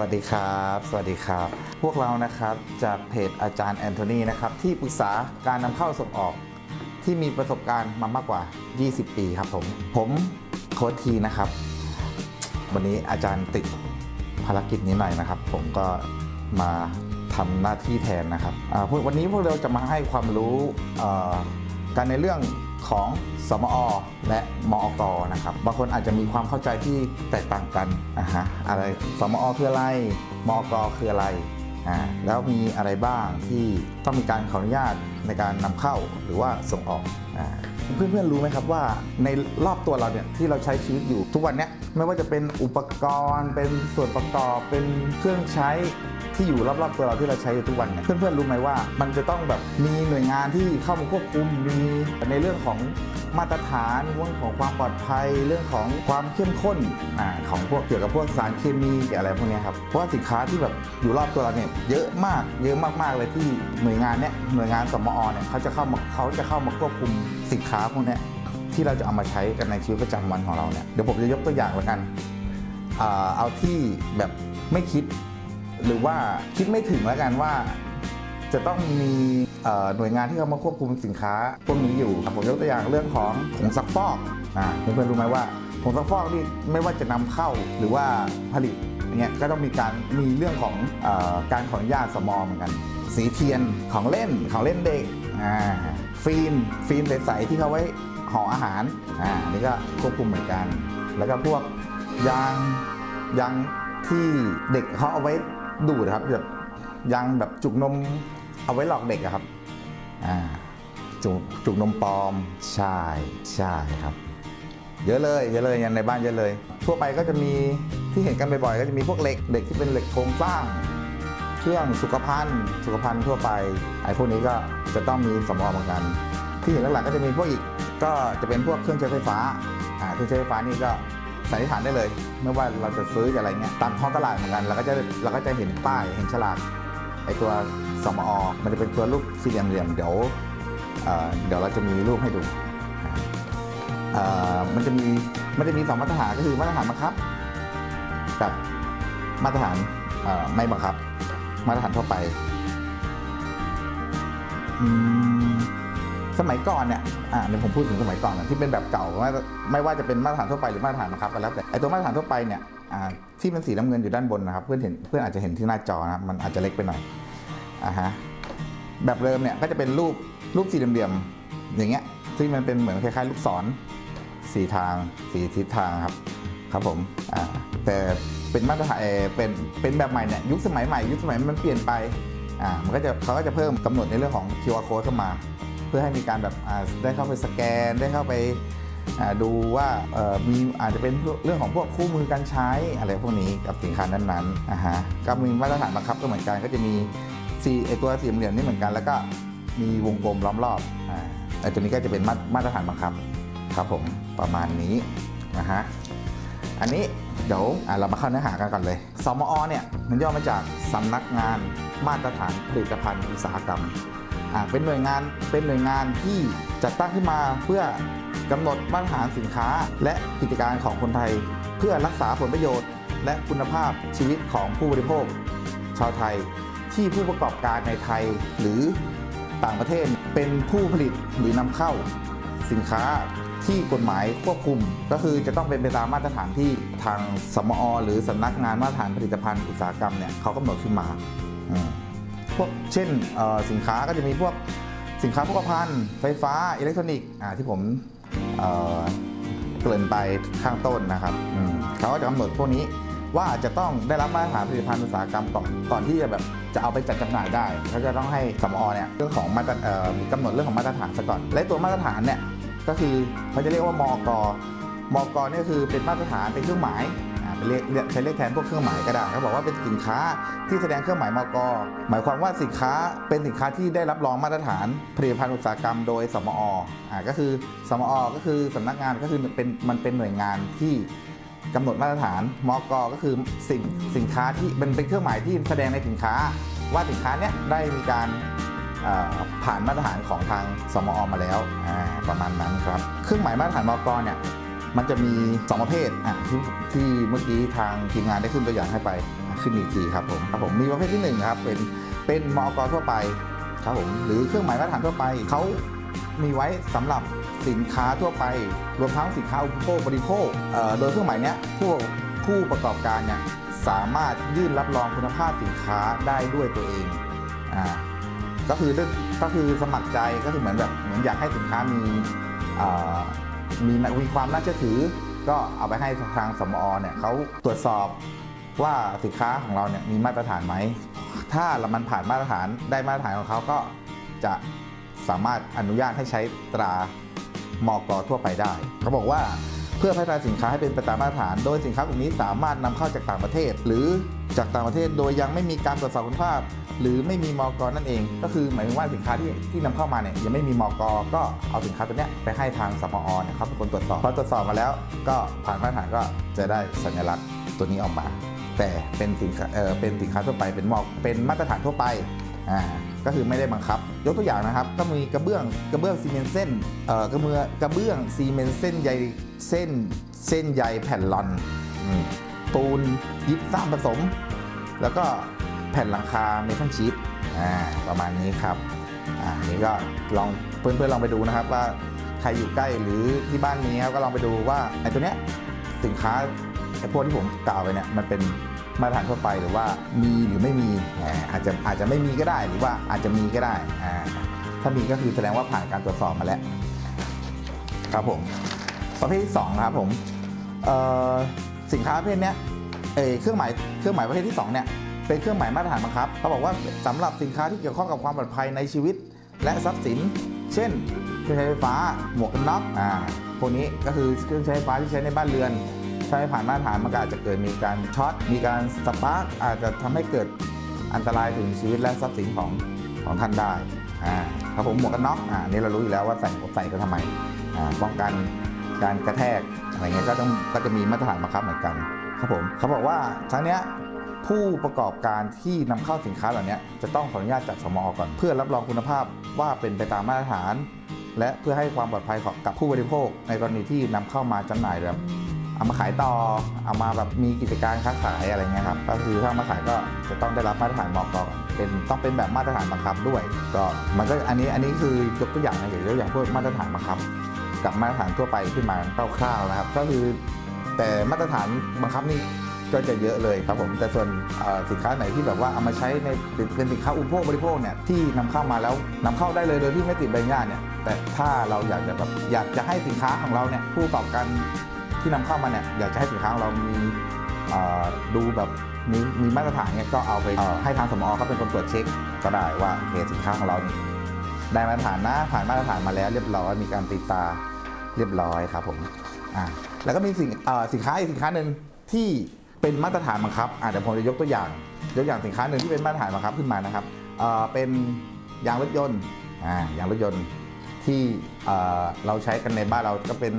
วัสดีครับ สวัสดีครับ พวกเรานะครับจากเพจอาจารย์แอนโทนีนะครับที่ปรึกษาการนำเข้าส่งออก ที่มีประสบการณ์มามากกว่า 20 ปีครับผม ผมโค้ชทีนะครับ วันนี้อาจารย์ติดภารกิจนี้หน่อยนะครับ ผมก็มาทำหน้าที่แทนนะครับวันนี้พวกเราจะมาให้ความรู้การในเรื่อง ของสมอ และมอกนะครับ บางคนอาจจะมีความเข้าใจที่แตกต่างกันอ่าฮะอะไรสมอคืออะไรมอกคืออะไรอ่าแล้วมีอะไรบ้างที่ต้องมีการขออนุญาตในการนำเข้าหรือว่าส่งออกอ่าเพื่อนๆรู้ไหมครับว่าในรอบตัวเราเนี่ยที่เราใช้ชีวิตอยู่ทุกวันเนี้ยไม่ว่าจะเป็นอุปกรณ์ เป็นส่วนประกอบเป็นเครื่องใช้ ที่อยู่รอบๆตัวเราที่เราใช้อยู่ทุกวันเนี่ยเพื่อนๆรู้ไหมว่า มันจะต้องแบบมีหน่วยงานที่เข้ามาควบคุมมีในเรื่องของมาตรฐานเรื่องของความปลอดภัยเรื่องของความเข้มข้นอของพวกเกี่ยวกับพวกสารเคมีอะไรพวกนี้ครับเพราะว่าสินค้าที่แบบอยู่รอบตัวเราเนี่ยเยอะมากเยอะมากๆเลยที่หน่วยงานเนี้ยหน่วยงานสมอเนี่ยเขาจะเข้ามาเขาจะเข้ามาควบคุมสินค้าพวกนี้ที่เราจะเอามาใช้กันในชีวิตประจำวันของเราเนี่ยเดี๋ยวผมจะยกตัวอย่างแล้วกันเอาที่แบบไม่คิด หรือว่าคิดไม่ถึงแล้วกันว่า จะต้องมีหน่วยงานที่เขามาควบคุมสินค้าพวกนี้อยู่ผมยกตัวอย่างเรื่องของผงซักฟอกอ่าเพื่อนๆรู้ไหมว่าผงซักฟอกนี่ไม่ว่าจะนำเข้าหรือว่าผลิตอย่างเงี้ยก็ต้องมีการมีเรื่องของอการขออนุญาตสมอเหมือนกัน สีเทียนของเล่นของเล่นเด็กอ่าฟิล์มฟิล์มใสๆที่เขาไว้ห่ออาหารอ่านนี่ก็ควบคุมเหมือนกัน แล้วก็พวกยางยางที่เด็กเขาเอาไว้ ดูดครับแบบยางแบบจุกนมเอาไว้หลอกเด็กอะครับอ่าจุกจุกนมปลอมใช่ใช่ครับ เยอะเลยเยอะเลยยังในบ้านเยอะเลย ทั่วไปก็จะมีที่เห็นกันบ่อยๆก็จะมีพวกเหล็กเหล็กที่เป็นเหล็กโครงสร้าง เครื่องสุขภัณฑ์สุขภัณฑ์ทั่วไปไอ้พวกนี้ก็จะต้องมีสำรองเหมือนกัน ที่เห็นหลักๆก็จะมีพวกอีกก็จะเป็นพวกเครื่องใช้ไฟฟ้าอ่าเครื่องใช้ไฟฟ้านี่ก็ สันนิษฐานได้เลย ไม่ว่าเราจะซื้ออะไรเงี้ยตามท้องตลาดเหมือนกันเราก็จะเราก็จะเห็นป้ายเห็นฉลากไอตัวสมอ มันจะเป็นตัวรูปสี่เหลี่ยมเดี๋ยวเอ่อเดี๋ยวเราจะมีรูปให้ดู มันจะมีมันจะมีสองมาตรฐานก็คือมาตรฐานบังคับ กับมาตรฐานไม่บังคับ มาตรฐานทั่วไป อืม สมัยก่อนเนี่ยอ่าเดี๋ยวผมพูดถึงสมัยก่อนนะที่เป็นแบบเก่าไม่ไม่ว่าจะเป็นมาตรฐานทั่วไปหรือมาตรฐานบังคับก็แล้วแต่ไอตัวมาตรฐานทั่วไปเนี่ยอ่าที่เป็นสีน้ำเงินอยู่ด้านบนนะครับ เพื่อนเห็นเพื่อนอาจจะเห็นที่หน้าจอนะครับมันอาจจะเล็กไปหน่อยอ่าฮะแบบเดิมเนี่ยก็จะเป็นรูปรูปสี่เหลี่ยมๆอย่างเงี้ยซึ่งมันเป็นเหมือนคล้ายๆ ลูกศรสีทางสีทิศทางครับครับผมอ่าแต่เป็นมาตรฐานเอ่อเป็นเป็นแบบใหม่เนี่ยยุคสมัยใหม่ยุคสมัยมันเปลี่ยนไปอ่ามันก็จะเขาก็จะเพิ่มกำหนดในเรื่องของ QR code เข้ามา เพื่อให้มีการแบบได้เข้าไปสแกนได้เข้าไปดูว่ามีอาจจะเป็นเรื่องของพวกคู่มือการใช้อะไรพวกนี้กับสินค้านั้นๆอ่าฮะก็มีมาตรฐานบังคับก็เหมือนกันก็จะมีสีไอตัวสี่เหลี่ยมนี่เหมือนกัน แล้วก็มีวงกลมล้อมรอบอ่าไอตัวนี้ก็จะเป็นมามาตรฐานบังคับครับผมประมาณนี้นะฮะอันนี้เดี๋ยวเรามาเข้าเนื้อหากันก่อนเลยสมอเนี่ยมันย่อมาจากสำนักงานมาตรฐานผลิตภัณฑ์อุตสาหกรรม เป็นหน่วยงานเป็นหน่วยงานที่จัดตั้งขึ้นมาเพื่อกำหนดมาตรฐานสินค้า และกิจการของคนไทย เพื่อรักษาผลประโยชน์ และคุณภาพชีวิตของผู้บริโภค ชาวไทยที่ผู้ประกอบการในไทยหรือต่างประเทศเป็นผู้ผลิตหรือนำเข้า สินค้าที่กฎหมายควบคุม ก็คือจะต้องเป็นไปตามมาตรฐานที่ทางสมอ หรือสำนักงานมาตรฐานผลิตภัณฑ์อุตสาหกรรมเนี่ยเขากำหนดขึ้นมาอื พวกเช่นสินค้าก็จะมีพวกสินค้าพกพาภัณฑ์ไฟฟ้าอิเล็กทรอนิกส์ที่ผมเกริ่นไปข้างต้นนะครับเขาก็จะกำหนดพวกนี้ว่าจะต้องได้รับมาตรฐานผลิตภัณฑ์อุตสาหกรรมก่อนก่อนที่จะแบบจะเอาไปจัดจำหน่ายได้เขาจะต้องให้สมอเนี่ยเรื่องของมาตรกำหนดเรื่องของมาตรฐานซะก่อน และตัวมาตรฐานเนี่ยก็คือเขาจะเรียกว่ามอกมอกเนี่ยคือเป็นมาตรฐานเป็นเครื่องหมาย เรียกใช้เรียกแทนพวกเครื่องหมายก็ได้เขาบอกว่าเป็นสินค้าที่แสดงเครื่องหมายมอกหมายความว่าสินค้าเป็นสินค้าที่ได้รับรองมาตรฐานผลิตภัณฑ์อุตสาหกรรมโดยสมออ่าก็คือสมอก็คือสำนักงานก็คือเป็นมันเป็นหน่วยงานที่กำหนดมาตรฐานมอกก็คือสินสินค้าที่มันเป็นเครื่องหมายที่แสดงในสินค้า ว่าสินค้าเนี้ยได้มีการผ่านมาตรฐานของทางสมอมาแล้วประมาณนั้นครับ เครื่องหมายมาตรฐานมกเนี่ย มันจะมี 2 ประเภทอะที่ที่เมื่อกี้ทางทีมงานได้ขึ้นตัวอย่างให้ไปขึ้นอีกทีครับผมครับผมมีประเภทที่1ครับเป็นเป็นมอกทั่วไปครับผมหรือเครื่องหมายมาตรฐานทั่วไปเขามีไว้สำหรับสินค้าทั่วไป รวมทั้งสินค้าอุปโภคบริโภคโดยเครื่องหมายเนี้ยผู้ผู้ประกอบการเนี่ยสามารถยื่นรับรองคุณภาพสินค้าได้ด้วยตัวเองอ่าก็คือก็คือสมัครใจก็คือเหมือนแบบเหมือนอยากให้สินค้ามีอ่อ มีมีความน่าเชื่อถือ ก็เอาไปให้ทางสมอเนี่ยเขาตรวจสอบว่าสินค้าของเราเนี่ยมีมาตรฐานไหม ถ้ามันผ่านมาตรฐานได้มาตรฐานของเขาก็จะสามารถอนุญาตให้ใช้ตรามอกทั่วไปได้ เขาบอกว่าเพื่อพัฒนาสินค้าให้เป็นไปตามมาตรฐาน โดยสินค้ากลุ่มนี้สามารถนำเข้าจากต่างประเทศ หรือ จากต่างประเทศโดยยังไม่มีการตรวจสอบคุณภาพ หรือไม่มีมอกนั่นเอง ก็คือหมายถึงว่าสินค้าที่ที่นำเข้ามาเนี่ยยังไม่มีมอกก็เอาสินค้าตัวเนี้ยไปให้ทางสมอเนี่ยเขาเป็นคนตรวจสอบพอตรวจสอบมาแล้ว ก็ผ่านมาตรฐานก็จะได้สัญลักษณ์ตัวนี้ออกมา แต่เป็นสินค้าเออเป็นสินค้าทั่วไปเป็นมอกเป็นมาตรฐานทั่วไปอ่าก็คือไม่ได้บังคับ ยกตัวอย่างนะครับ ก็มีกระเบื้องกระเบื้องซีเมนเส้นเอ่อกระเบื้องกระเบื้องซีเมนเส้นใยเส้นเส้นใยแผ่นลอนอปูนยิบซ้ำผสม แล้วก็แผ่นหลังคาเมทัลชีตประมาณนี้ครับอ่านี่ก็ลองเพื่อนๆลองไปดูนะครับว่าใครอยู่ใกล้หรือที่บ้านมีครับก็ลองไปดูว่าไอ้ตัวเนี้ยสินค้าไอ้พวกที่ผมกล่าวไปเนี่ยมันเป็นมาตรฐานทั่วไปหรือว่ามีหรือไม่มีอาจจะอาจจะไม่มีก็ได้หรือว่าอาจจะมีก็ได้ถ้ามีก็คือแสดงว่าผ่านการตรวจสอบมาแล้วครับผมประเภทที่สองครับผมสินค้าประเภทเนี้ย เอเครื่องหมายเครื่องหมายประเภทที่สองเนี่ยเป็นเครื่องหมายมาตรฐานบังคับเขาบอกว่าสำหรับสินค้าที่เกี่ยวข้องกับความปลอดภัยในชีวิต และทรัพย์สิน เช่น เครื่องใช้ไฟฟ้า หมวกกันน็อกอ่าพวกนี้ก็คือเครื่องใช้ไฟฟ้าที่ใช้ในบ้านเรือน ถ้าไม่ผ่านมาตรฐานมันก็อาจจะเกิดมีการช็อตมีการสปาร์กอาจจะทำให้เกิดอันตรายถึงชีวิตและทรัพย์สินของของท่านได้อ่าครับผมหมวกกันน็อกอ่านี่เรารู้อยู่แล้วว่าใส่ใส่ก็ทำไมอ่าป้องกันการกระแทกอะไรเงี้ยก็ต้องก็จะมีมาตรฐานบังคับเหมือนกัน ครับผมเขาบอกว่าทั้งเนี้ยผู้ประกอบการที่นำเข้าสินค้าเหล่านี้จะต้องขออนุญาตจากสมอก่อน เพื่อรับรองคุณภาพว่าเป็นไปตามมาตรฐาน และเพื่อให้ความปลอดภัยกับผู้บริโภค ในกรณีที่นำเข้ามาจำหน่ายแบบเอามาขายต่อเอามาแบบมีกิจการค้าขายอะไรเงี้ยครับก็คือถ้ามาขายก็จะต้องได้รับมาตรฐานมอกก่อนเป็นต้องเป็นแบบมาตรฐานบังคับด้วย ก็มันก็อันนี้อันนี้คือยกตัวอย่างนะยกตัวอย่างพวกมาตรฐานบังคับ กับมาตรฐานทั่วไปขึ้นมาคร่าวๆนะครับ ก็คือ แต่มาตรฐานบังคับนี่ก็จะเยอะเลยครับผมแต่ส่วนสินค้าไหนที่แบบว่าเอามาใช้ในเป็นสินค้าอุปโภคบริโภคเนี่ยที่นำเข้ามาแล้วนำเข้าได้เลยโดยที่ไม่ติดใบอนุญาตเนี่ยแต่ถ้าเราอยากจะแบบอยากจะให้สินค้าของเราเนี่ยผู้ประกอบการที่นำเข้ามาเนี่ยอยากจะให้สินค้าของเรามีดูแบบมีมีมาตรฐานเนี่ยก็เอาไปให้ทางสมอเขาเป็นคนตรวจเช็ค ก็ได้ว่าโอเคสินค้าของเรานี่ได้มาตรฐานนะผ่านมาตรฐานมาแล้วเรียบร้อยมีการตีตาเรียบร้อยครับผมอ่า แล้วก็มีสิ่งสินค้าอีกสินค้าหนึ่งที่เป็นมาตรฐานบังคับอ่าเดี๋ยวผมจะยกตัวอย่างยกอย่างสินค้าหนึ่งที่เป็นมาตรฐานบังคับขึ้นมานะครับเป็นยางรถยนต์อ่ายางรถยนต์ที่เราใช้กันในบ้านเราก็เป็น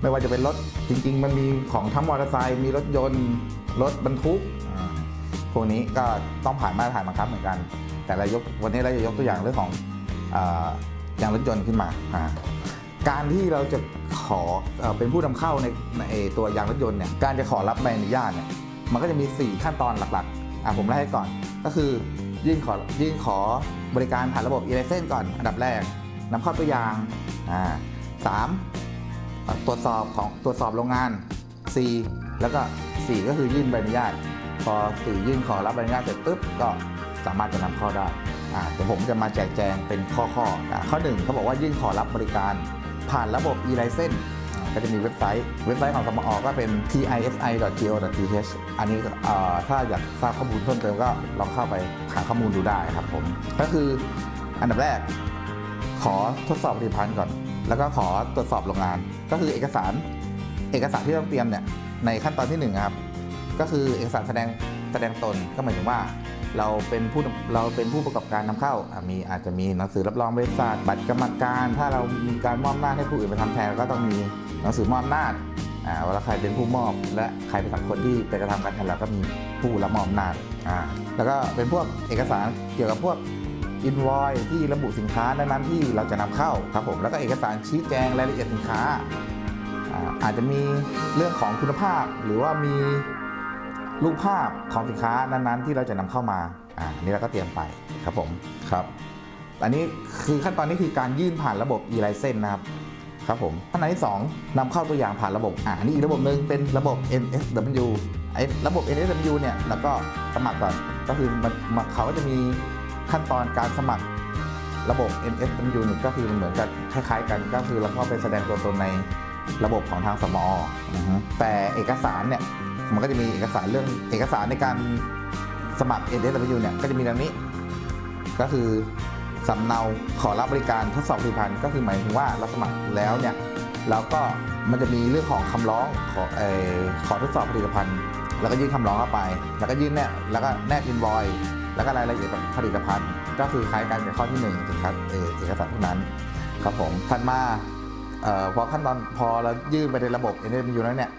ไม่ว่าจะเป็นรถจริง ๆ มันมีของทั้งมอเตอร์ไซค์มีรถยนต์รถบรรทุกพวกนี้ก็ต้องผ่านมาตรฐานบังคับเหมือนกัน แต่เรายกวันนี้เราจะยกตัวอย่างเรื่องของอ่อยางรถยนต์ขึ้นมาอ่า การที่เราจะขอเป็นผู้นำเข้าในในตัวยางรถยนต์เนี่ยการจะขอรับใบอนุญาตเนี่ยมันก็จะมี 4 ขั้นตอนหลักๆอะผมไล่ให้ก่อน ก็คือยื่นขอยื่นขอบริการผ่านระบบ e l i c e n s ก่อนอันดับแรกนำเข้าตัวอย่างอ่าสามตรวจสอบของตรวจสอบโรงงาน 4 แล้วก็ 4 ก็คือยื่นใบอนุญาต พอสี่ยื่นขอรับใบอนุญาตเสร็จปุ๊บก็สามารถจะนำเข้าได้อ่าเดี๋ยวผมจะมาแจกแจงเป็นข้อข้อๆข้อหนึ่งเขาบอกว่ายื่นขอรับบริการ ผ่านระบบ e-license ก็จะมีเว็บไซต์ เว็บไซต์ของสมอก็เป็น tisi.go.th อันนี้ถ้าอยากทราบข้อมูลเพิ่มเติมก็ลองเข้าไปหาข้อมูลดูได้ครับผม ก็คืออันดับแรก ขอทดสอบผลิตภัณฑ์ก่อน แล้วก็ขอตรวจสอบโรงงาน ก็คือเอกสาร เอกสารที่ต้องเตรียมเนี่ยในขั้นตอนที่หนึ่งครับ ก็คือเอกสารแสดงแสดงตนก็หมายถึงว่า เราเป็นผู้เราเป็นผู้ประกอบการนำเข้ามีอาจจะมีหนังสือรับรองบริษัทบัตรกรรมการ ถ้าเรามีการมอบอำนาให้ผู้อื่นไปทำแทนก็ต้องมีหนังสือมอบอำนาอ่าเวลาใครเป็นผู้มอบ และใครเป็นคนที่ไปกระทำการแทนเราก็มีผู้รับมอบนาจอ่าแล้วก็เป็นพวกเอกสารเกี่ยวกับพวกอินวอยที่ระบุสินค้านั้นๆที่เราจะนำเข้าครับผมแล้วก็เอกสารชี้แจงรายละเอียดสินค้าอ่าอาจจะมีเรื่องของคุณภาพหรือว่ามี รูปภาพของสินค้านั้นๆ ที่เราจะนำเข้ามาอ่าอันนี้เราก็เตรียมไปครับผมครับอันนี้คือขั้นตอนนี้คือการยื่นผ่านระบบ e-license นะครับครับผมขั้นตอนที่ 2นำเข้าตัวอย่างผ่านระบบอ่านี่อีกระบบหนึ่งเป็นระบบ NSW ไอ้ระบบ NSW เนี่ยแล้วก็สมัครก่อนก็คือมันมันเขาก็จะมีขั้นตอนการสมัครระบบ NSW นี่ก็คือมันเหมือนกับคล้ายๆ กันก็คือเราก็ไปแสดงตัวตนในระบบของทางสมออือฮึแต่เอกสารเนี่ย มันก็จะมีเอกสารเรื่องเอกสารในการสมัคร NSW เนี่ยก็จะมีดังนี้ ก็คือสำเนาขอรับบริการทดสอบผลิตภัณฑ์ก็คือหมายถึงว่าเราสมัครแล้วเนี่ยเราก็มันจะมีเรื่องของคำร้องขอเออขอทดสอบผลิตภัณฑ์แล้วก็ยื่นคำร้องเข้าไป แล้วก็ยื่นเนี่ยแล้วก็แนบอินวอยแล้วก็รายละเอียดผลิตภัณฑ์ ก็คือคล้ายกันกับข้อที่1ถึงครับเอเอกสารพวกนั้นครับผมถัดมาเอ่อพอขั้นตอนพอเรายื่นไปในระบบ NMU แล้วเนี่ย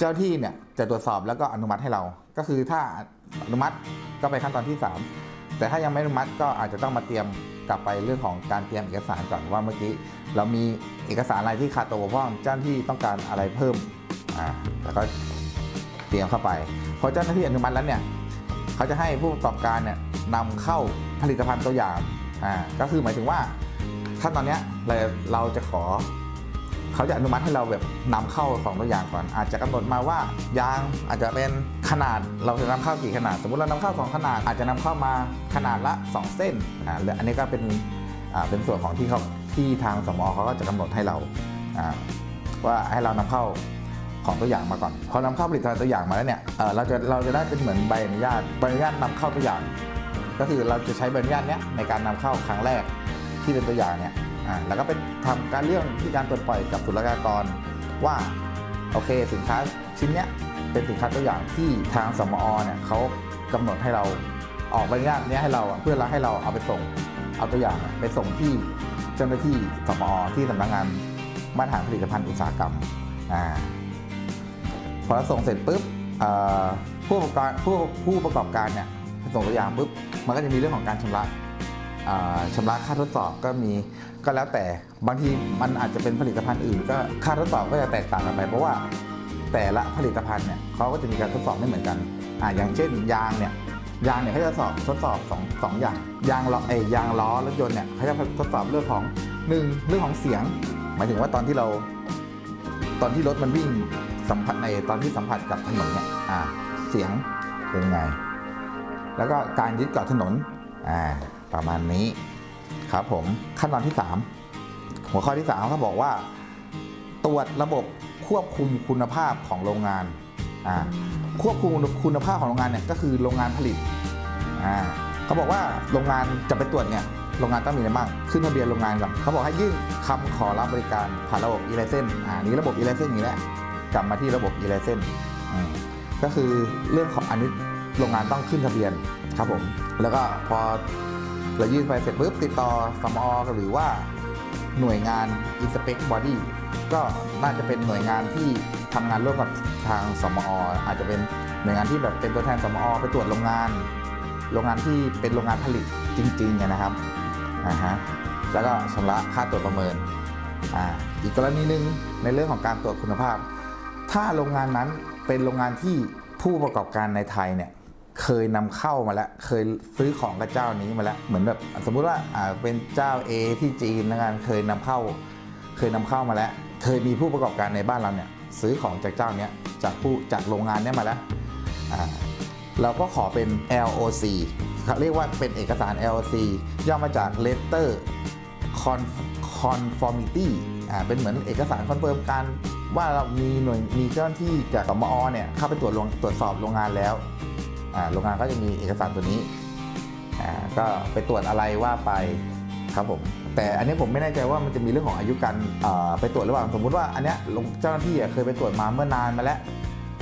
เจ้าที่เนี่ยจะตรวจสอบแล้วก็อนุมัติให้เรา ก็คือถ้าอนุมัติก็ไปขั้นตอนที่ 3 แต่ถ้ายังไม่อนุมัติก็อาจจะต้องมาเตรียมกลับไปเรื่องของการเตรียมเอกสารก่อนว่าเมื่อกี้เรามีเอกสารอะไรที่ขาดตัวบกพร่องเจ้าหน้าที่ต้องการอะไรเพิ่มอ่าแล้วก็เตรียมเข้าไปพอเจ้าหน้าที่อนุมัติแล้วเนี่ยเขาจะให้ผู้ประกอบการเนี่ยนำเข้าผลิตภัณฑ์ตัวอย่างอ่าก็คือหมายถึงว่าขั้นตอนเนี้ยเราเราจะขอ เขาจะอนุมัติให้เราแบบนำเข้าของตัวอย่างก่อน อาจจะกำหนดมาว่ายางอาจจะเป็นขนาดเราจะนำเข้ากี่ขนาด สมมติเรานำเข้าสองขนาด อาจจะนำเข้ามาขนาดละ 2 เส้นอ่าแล้วอันนี้ก็เป็นอ่าเป็นส่วนของที่เขาที่ทางสมอเขาก็จะกำหนดให้เราอ่าว่าให้เรานำเข้าของตัวอย่างมาก่อน พอนำเข้าผลิตภัณฑ์ตัวอย่างมาแล้วเนี่ยเเราจะเราจะได้เป็นเหมือนใบอนุญาตใบอนุญาตนำเข้าตัวอย่าง ก็คือเราจะใช้ใบอนุญาตเนี้ยในการนำเข้าครั้งแรกที่เป็นตัวอย่างเนี่ย อ่าแล้วก็เป็นทำการเรื่องที่การตรวจปล่อยกับศุลกากรว่าโอเคสินค้าชิ้นเนี้ยเป็นสินค้าตัวอย่างที่ทางสมอเนี่ยเขากำหนดให้เราออกใบอนุญาตเนี้ยให้เราเพื่อเราให้เราเอาไปส่งเอาตัวอย่างไปส่งที่เจ้าหน้าที่สมอที่สำนักงานมาตรฐานผลิตภัณฑ์อุตสาหกรรมอ่าพอเราส่งเสร็จปุ๊บผู้ประกอบการผู้ผู้ประกอบการเนี่ยส่งตัวอย่างปุ๊บมันก็จะมีเรื่องของการชำระ ชำระค่าทดสอบก็มีก็แล้วแต่บางทีมันอาจจะเป็นผลิตภัณฑ์อื่น ก็ค่าทดสอบก็จะแตกต่างกันไปเพราะว่าแต่ละผลิตภัณฑ์เนี่ยเขาก็จะมีการทดสอบไม่เหมือนกันอ่าอย่างเช่น ยางเนี่ยยางเนี่ยเขาจะสอบทดสอบสองสองอย่างยางล้อเอยยางล้อรถยนต์เนี่ยเขาจะทดสอบเรื่องของหนึ่งเรื่องของเสียง หมายถึงว่าตอนที่เรา ตอนที่รถมันวิ่งสัมผัสในตอนที่สัมผัสกับถนนเนี่ยอ่าเสียงเป็นไง แล้วก็การยึดเกาะถนนอ่า ประมาณนี้ครับผมขั้นตอนที่ 3 หัวข้อที่3เขาบอกว่า ตรวจระบบควบคุมคุณภาพของโรงงานควบคุมคุณภาพของโรงงานเนี่ยก็คือโรงงานผลิตเขาบอกว่าโรงงานจะไปตรวจเนี่ยโรงงานต้องมีอะไรบ้างขึ้นทะเบียนโรงงานก่อนเขาบอกให้ยื่นคำขอรับบริการผ่านระบบ e-license อ่านี่ระบบ e-license นี่แหละกลับมาที่ระบบ e-license อืมก็คือเรื่องของอันนี้โรงงานต้องขึ้นทะเบียนครับผมแล้วก็พอ เรายื่นไปเสร็จปุ๊บติดต่อสมอหรือว่าหน่วยงาน inspect body ก็น่าจะเป็นหน่วยงานที่ทำงานร่วมกับทางสมออาจจะเป็นหน่วยงานที่แบบเป็นตัวแทนสมอไปตรวจโรงงาน โรงงานที่เป็นโรงงานผลิตจริงๆนะครับอ่าฮะแล้วก็ชำระค่าตรวจประเมินอ่าอีกกรณีหนึ่งในเรื่องของการตรวจคุณภาพ ถ้าโรงงานนั้นเป็นโรงงานที่ผู้ประกอบการในไทยเนี่ย เคยนำเข้ามาแล้ว เคยซื้อของกับเจ้านี้มาแล้ว เหมือนแบบสมมุติว่าอ่าเป็นเจ้า A ที่จีนนะกันเคยนำเข้า เคยนำเข้ามาแล้ว เคยมีผู้ประกอบการในบ้านเราเนี่ยซื้อของจากเจ้าเนี้ยจากผู้จากโรงงานเนี้ยมาแล้วอ่าเราก็ขอเป็น LOC เขาเรียกว่าเป็นเอกสาร LOC ย่อมาจาก Letter conformity อ่าเป็นเหมือนเอกสารคอนเฟิร์มการว่าเรามีหน่วยมีเจ้าหน้าที่จากมอเนี่ยเข้าไปตรวจตรวจสอบโรงงานแล้ว โรงงานก็จะมีเอกสารตัวนี้ก็ไปตรวจอะไรว่าไปครับผมแต่อันนี้ผมไม่แน่ใจว่ามันจะมีเรื่องของอายุการไปตรวจหรือเปล่าสมมุติว่าอันเนี้ยเจ้าหน้าที่เคยไปตรวจมาเมื่อนานมาแล้ว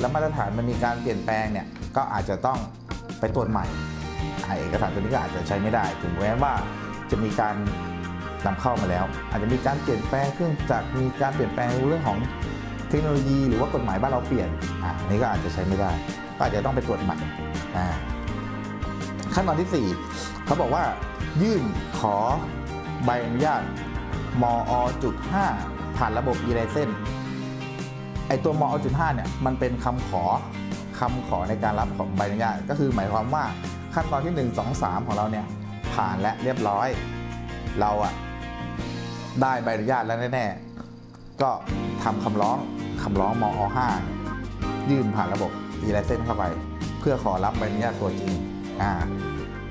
แล้วมาตรฐานมันมีการเปลี่ยนแปลงเนี่ยก็อาจจะต้องไปตรวจใหม่อ่าเอกสารตัวนี้ก็อาจจะใช้ไม่ได้ ถึงแม้ว่าจะมีการนำเข้ามาแล้ว อาจจะมีการเปลี่ยนแปลงเครื่องจักรมีการเปลี่ยนแปลงเรื่องของเทคโนโลยี หรือว่ากฎหมายบ้านเราเปลี่ยนอ่าอันนี้ก็อาจจะใช้ไม่ได้ ก็อาจจะต้องไปตรวจใหม่ ขั้นตอนที่ 4 เขาบอกว่า ยื่นขอใบอนุญาตมอจุด5ผ่านระบบ e-license ไอตัวม5เนี่ยมันเป็นคำขอคำขอในการรับของใบอนุญาตก็คือหมายความว่าขั้นตอนที่ 1 2 3 ของเราเนี่ยผ่านและเรียบร้อย เราอะได้ใบอนุญาตแล้วแน่ๆก็ทำคำร้องคำร้องม5ยื่นผ่านระบบ e l i c e n s เข้าไป เพื่อขอรับใบอนุญาตตัวจริงอ่า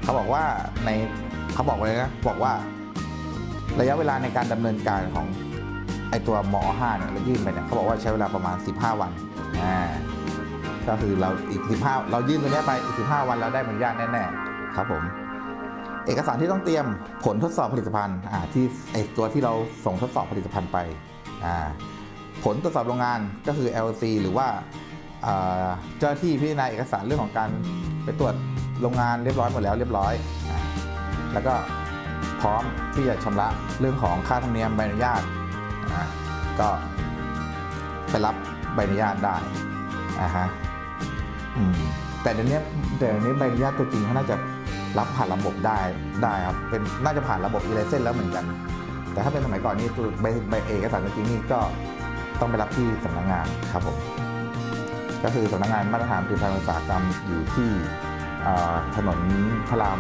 เขาบอกว่าในเขาบอกไว้เลยนะบอกว่า ระยะเวลาในการดำเนินการของไอตัวหมอ5เนี่ยเรายื่นไปเนี่ยเขาบอกว่าใช้เวลาประมาณ 15 วันอ่าก็คือเราอีก 15 เรายื่นตัวเนี้ยไปอีก 15 วันเราได้ใบอนุญาตแน่ๆครับผมเอกสารที่ต้องเตรียมผลทดสอบผลิตภัณฑ์อ่าที่ไอตัวที่เราส่งทดสอบผลิตภัณฑ์ไปอ่าผลตรวจสอบโรงงานก็คือ LC หรือว่า เจ้าหน้าที่พิจารณาเอกสารเรื่องของการไปตรวจโรงงานเรียบร้อยหมดแล้วเรียบร้อย แล้วก็พร้อมที่จะชำระเรื่องของค่าธรรมเนียมใบอนุญาต ก็ไปรับใบอนุญาตได้อ่าฮะแต่เดี๋ยวนี้แต่เดี๋ยวนี้ใบอนุญาตตัวจริงเขาน่าจะรับผ่านระบบได้ได้ครับเป็นน่าจะผ่านระบบอีเลเซนแล้วเหมือนกัน แต่ถ้าเป็นสมัยก่อนนี่ตัวใบใบเอกสารตัวจริงนี่ก็ต้องไปรับที่สำนักงานครับผม ก็คือสำนักงานมาตรฐานผลิตภัณฑ์อุตสาหกรรมอยู่ที่ถนนพระราม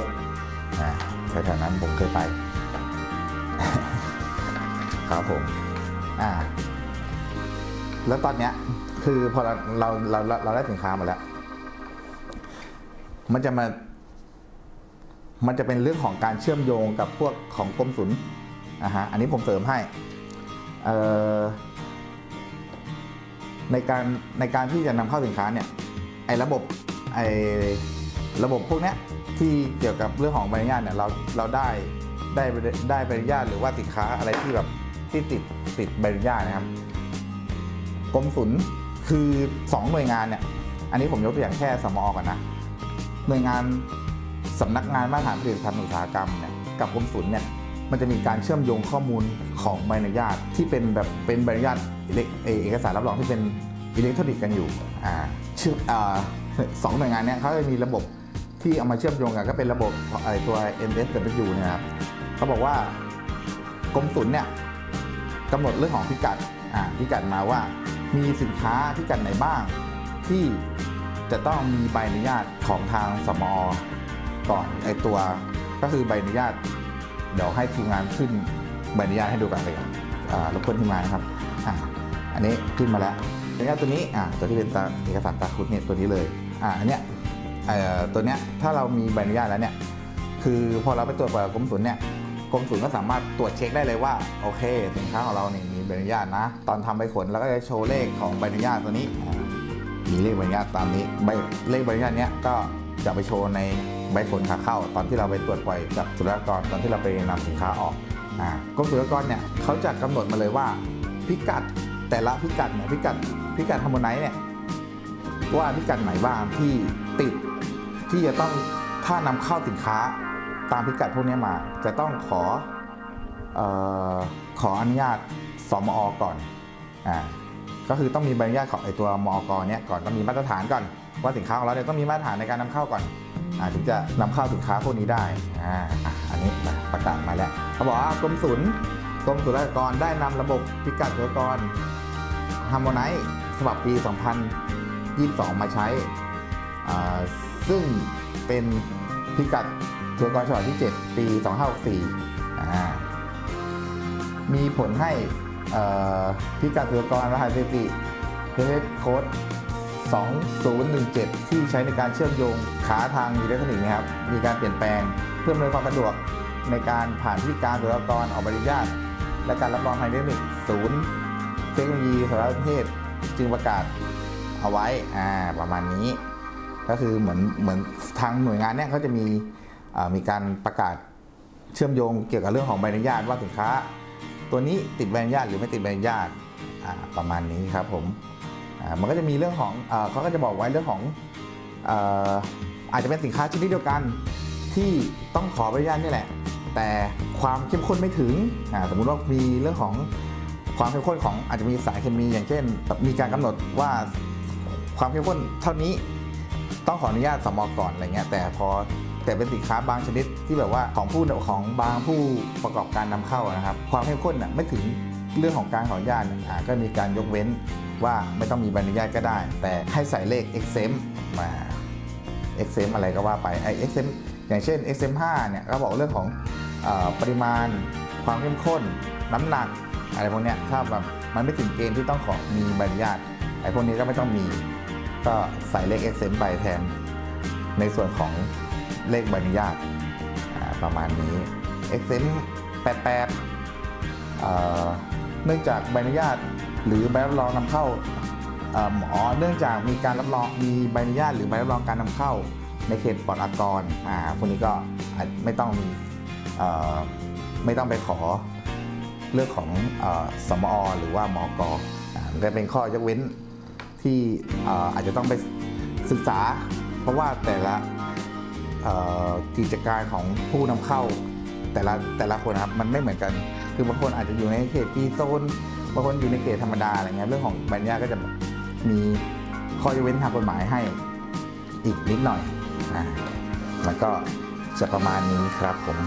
6นะแถวๆนั้นผมเคยไป ครับผมอ่าแล้วตอนเนี้ยคือพอเราเราเราเราได้สินค้ามาแล้ว มันจะมา มันจะเป็นเรื่องของการเชื่อมโยงกับพวกของกรมศุลนะฮะอันนี้ผมเสริมให้ เอ่อ ในการในการที่จะนำเข้าสินค้าเนี่ยไอ้ระบบไอ้ระบบพวกเนี้ยที่เกี่ยวกับเรื่องของใบอนุญาตเนี่ยเราเราได้ได้ได้ใบอนุญาตหรือว่าสินค้าอะไรที่แบบที่ติดติดใบอนุญาตนะครับกรมศุลคือสองหน่วยงานเนี่ยอันนี้ผมยกตัวอย่างแค่สมอก่อนนะหน่วยงานสำนักงานมาตรฐานผลิตภัณฑ์อุตสาหกรรมเนี่ยกับกรมศุลเนี่ย มันจะมีการเชื่อมโยงข้อมูลของใบอนุญาตที่เป็นแบบเป็นใบอนุญาตเอกสารรับรองที่เป็นอิเล็กทรอนิกส์กันอยู่อ่าชื่ออสองหน่วยงานเนี่ยเขาจะมีระบบที่เอามาเชื่อมโยงกันก็เป็นระบบไอตัว MSW เนี่ยครับเขาบอกว่ากรมศุลเนี่ยกำหนดเรื่องของพิกัดอ่าพิกัดมาว่ามีสินค้าพิกัดไหนบ้าง ที่จะต้องมีใบอนุญาตของทางสมอก่อนไอตัวก็คือใบอนุญาต เดี๋ยวให้ทีมงานขึ้นใบอนุญาตให้ดูกันเลยครับรบกวนทีมงานนะครับอ่าอันนี้ขึ้นมาแล้วใบอนุญาตตัวนี้อ่าตัวที่เป็นเอกสารตาคุดเนี่ยตัวนี้เลยอ่าอันเนี้ยตัวเนี้ยถ้าเรามีใบอนุญาตแล้วเนี่ยคือพอเราไปตรวจกับกรมศุลเนี่ยกรมศุลก็สามารถตรวจเช็คได้เลยว่าโอเค สินค้าของเราเนี่ยมีใบอนุญาตนะ ตอนทำใบขนเราก็จะโชว์เลขของใบอนุญาตตัวนี้มีเลขใบอนุญาตตามนี้ใบเลขใบอนุญาตเนี้ยก็จะไปโชว์ใน ใบผลขาเข้า ตอนที่เราไปตรวจปล่อยกับศุลกากรตอนที่เราไปนำสินค้าออกอ่ากรมศุลกากรเนี่ยเขาจะกำหนดมาเลยว่าพิกัดแต่ละพิกัดเนี่ยพิกัดพิกัดฮัมโมไนท์เนี่ยว่าพิกัดไหนบ้างที่ติดที่จะต้องถ้านำเข้าสินค้าตามพิกัดพวกนี้มา จะต้องขอเออขออนุญาตสมอก่อนอ่าก็คือต้องมีใบอนุญาตของไอตัวมอกเนี้ยก่อนต้องมีมาตรฐานก่อน ว่าสินค้าของเราเนี่ยต้องมีมาตรฐานในการนำเข้าก่อน ถึงจะนำเข้าสินค้าพวกนี้ได้อ่าอันนี้ประกาศมาแล้วเขาบอกว่ากรมศุลกรมศุลกากรได้นำระบบพิกัดศุลกรฮาร์โมไนซ์ฉบับปี 2022 มาใช้ ซึ่งเป็นพิกัดศุลกรฉบับที่ 7 ปี 2564มีผลให้พิกัดสุลกรรหัสสถิติเพจโค้ด 2017 ที่ใช้ในการเชื่อมโยงขาทางอิเล็กทรอนิกส์นะครับ มีการเปลี่ยนแปลงเพื่ออำนวยความสะดวกในการผ่านพิธีการสุลกรออกใบอนุญาต และการรับรองทางอิเล็กทรอนิกส์ศูนย์เทคโนโลยีสารสนเทศจึงประกาศเอาไว้อ่าประมาณนี้ ก็คือเหมือนเหมือนทางหน่วยงานเนี่ยเขาจะมีอ่อมีการประกาศเชื่อมโยงเกี่ยวกับเรื่องของใบอนุญาตว่าสินค้า ตัวนี้ติดใบอนุญาตหรือไม่ติดใบอนุญาตอ่าประมาณนี้ครับผม มันก็จะมีเรื่องของเขาก็จะบอกไว้เรื่องของอออาจจะเป็นสินค้าชนิดเดียวกันที่ต้องขอใบอนุญาตนี่แหละ แต่ความเข้มข้นไม่ถึงสมมุติว่ามีเรื่องของความเข้มข้นของอาจจะมีสารเคมีอย่างเช่น มีการกำหนดว่าความเข้มข้นเท่านี้ต้องขออนุญาตสมอก่อนอะไรเงี้ยแต่พอแต่เป็นสินค้าบางชนิดที่แบบว่าของผู้ของบางผู้ประกอบการนำเข้านะครับ ความเข้มข้นไม่ถึง เรื่องของการขออนุญาตก็มีการยกเว้นว่าไม่ต้องมีใบอนุญาตก็ได้ แต่ให้ใส่เลข exempt มา exempt อะไรก็ว่าไปไอ้ exempt อย่างเช่น exempt 5เนี่ยก็บอกเรื่องของอปริมาณความเข้มข้น น้ำหนักอะไรพวกเนี้ยถ้าแบบมันไม่ถึงเกณฑ์ที่ต้องขอมีใบอนุญาตไอ้พวกนี้ก็ไม่ต้องมี ก็ใส่เลข exempt ไปแทน ในส่วนของเลขใบอนุญาตประมาณนี้ exempt 88 เนื่องจากใบอนุญาตหรือใบรับรองนำเข้าเอ่ออ๋อเนื่องจากมีการรับรองมีใบอนุญาตหรือใบรับรองการนำเข้า ในเขตปลอดอากรอ่าพวกนี้ก็ไม่ต้องมีไม่ต้องไปขอเรื่องของอสมอหรือว่ามอกอ่ามันก็เป็นข้อยกเว้นที่อาจจะต้องไปศึกษา เพราะว่าแต่ละเอ่อกิจการของผู้นำเข้าแต่ละแต่ละคนครับมันไม่เหมือนกัน คือบางคนอาจจะอยู่ในเขตปีโซนบางคนอยู่ในเขตธรรมดาอะไรเงี้ยเรื่องของใบอนุญาตก็จะมีข้อยกเว้นทางกฎหมายให้อีกนิดหน่อยอ่ามันก็จะประมาณนี้ครับผม